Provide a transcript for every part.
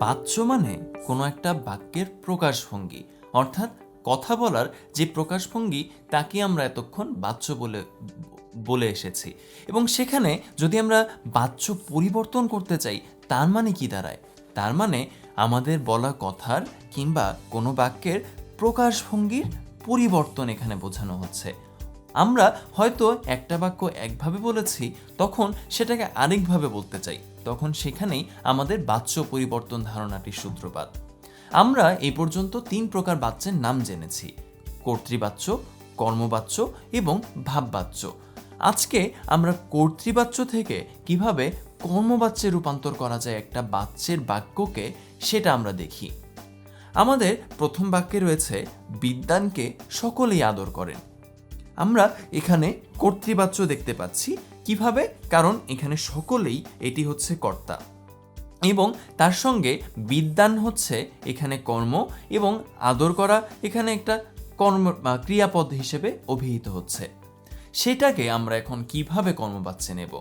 বাচ্য মানে কোনো একটা বাক্যের প্রকাশভঙ্গি, অর্থাৎ কথা বলার যে প্রকাশভঙ্গি তাকে আমরা এতক্ষণ বাচ্য বলে বলে এসেছি। এবং সেখানে যদি আমরা বাচ্য পরিবর্তন করতে চাই, তার মানে কি দাঁড়ায়? তার মানে আমাদের বলা কথার কিংবা কোনো বাক্যের প্রকাশভঙ্গির পরিবর্তন এখানে বোঝানো হচ্ছে। আমরা হয়তো একটা বাক্য একভাবে বলেছি, তখন সেটাকে আরেকভাবে বলতে চাই। তখন সেখানেই আমাদের বাচ্য পরিবর্তন ধারণাটির সূত্রপাত। আমরা এই পর্যন্ত তিন প্রকার বাচ্যের নাম জেনেছি। কর্তৃবাচ্য কর্মবাচ্য এবং ভাববাচ্য আজকে আমরা কর্তৃবাচ্য থেকে কীভাবে কর্মবাচ্যে রূপান্তর করা যায় একটা বাচ্যের বাক্যকে, সেটা আমরা দেখি। আমাদের প্রথম বাক্যে রয়েছে বিদ্যানকে সকলেই আদর করেন। আমরা এখানে কর্তৃবাচ্য দেখতে পাচ্ছি। কীভাবে? কারণ এখানে সকলেই এটি হচ্ছে কর্তা। এবং তার সঙ্গে বিদ্যান হচ্ছে এখানে কর্ম এবং আদর করা এখানে একটা কর্ম ক্রিয়াপদ হিসেবে অভিহিত হচ্ছে। সেটাকে আমরা এখন কীভাবে কর্মবাচ্যে নেব?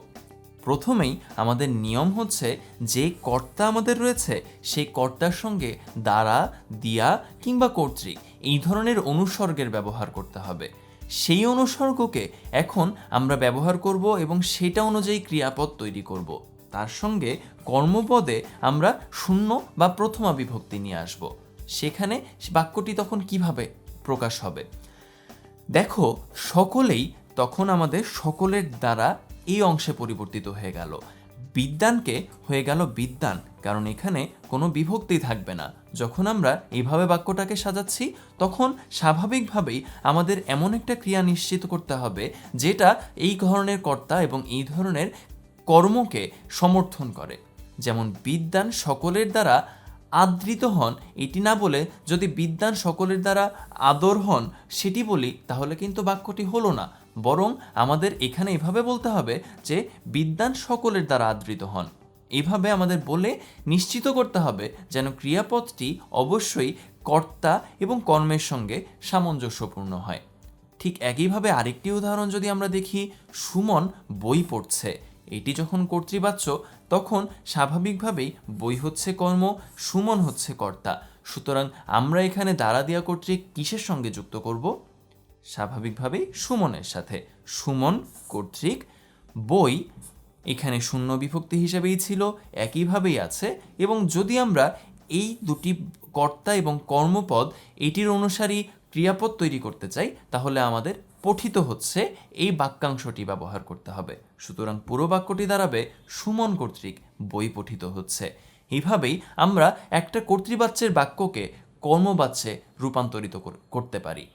প্রথমেই আমাদের নিয়ম হচ্ছে যে কর্তা আমাদের রয়েছে, সেই কর্তার সঙ্গে দ্বারা, দিয়া কিংবা কর্তৃক এই ধরনের অনুসর্গের ব্যবহার করতে হবে। সেই অনুসর্গকে এখন আমরা ব্যবহার করব এবং সেটা অনুযায়ী ক্রিয়াপদ তৈরি করব। তার সঙ্গে কর্মপদে আমরা শূন্য বা প্রথমা বিভক্তি নিয়ে আসব। সেখানে বাক্যটি তখন কীভাবে প্রকাশ হবে? দেখো, সকলেই তখন আমাদের সকলের দ্বারা এই অংশে পরিবর্তিত হয়ে গেল। বিদ্যানকে হয়ে গেল বিদ্যান, কারণ এখানে কোনো বিভক্তি থাকবে না। যখন আমরা এইভাবে বাক্যটাকে সাজাচ্ছি, তখন স্বাভাবিকভাবেই আমাদের এমন একটা ক্রিয়া নিশ্চিত করতে হবে, যেটা এই ধরনের কর্তা এবং এই ধরনের কর্মকে সমর্থন করে। যেমন বিদ্যান সকলের দ্বারা আদৃত হন, এটি না বলে যদি বিদ্যান সকলের দ্বারা আদর হন, সেটি বলি, তাহলে কিন্তু বাক্যটি হলো না। বরং আমাদের এখানে এভাবে বলতে হবে যে বিদ্যান সকলের দ্বারা আদৃত হন। এভাবে আমাদের বলে নিশ্চিত করতে হবে যেন ক্রিয়াপদটি অবশ্যই কর্তা এবং কর্মের সঙ্গে সামঞ্জস্যপূর্ণ হয়। ঠিক একইভাবে আরেকটি উদাহরণ যদি আমরা দেখি, সুমন বই পড়ছে। এটি যখন কর্তৃবাচ্য, তখন স্বাভাবিকভাবেই বই হচ্ছে কর্ম, সুমন হচ্ছে কর্তা। সুতরাং আমরা এখানে দ্বারা দেওয়া কর্তৃক কিসের সঙ্গে যুক্ত করব? স্বাভাবিকভাবেই সুমনের সাথে। সুমন কর্তৃক বই এখানে শূন্য বিভক্তি হিসেবেই ছিল, একইভাবেই আছে এবং যদি আমরা এই দুটি কর্তা এবং কর্মপদ এটির অনুসারী ক্রিয়াপদ তৈরি করতে চাই, তাহলে আমাদের পঠিত হচ্ছে, এই বাক্যাংশটি ব্যবহার করতে হবে। সুতরাং পুরো বাক্যটি দাঁড়াবে, সুমন কর্তৃক বই পঠিত হচ্ছে। এইভাবেই আমরা একটা কর্তৃবাচ্যের বাক্যকে কর্মবাচ্যে রূপান্তরিত করতে পারি।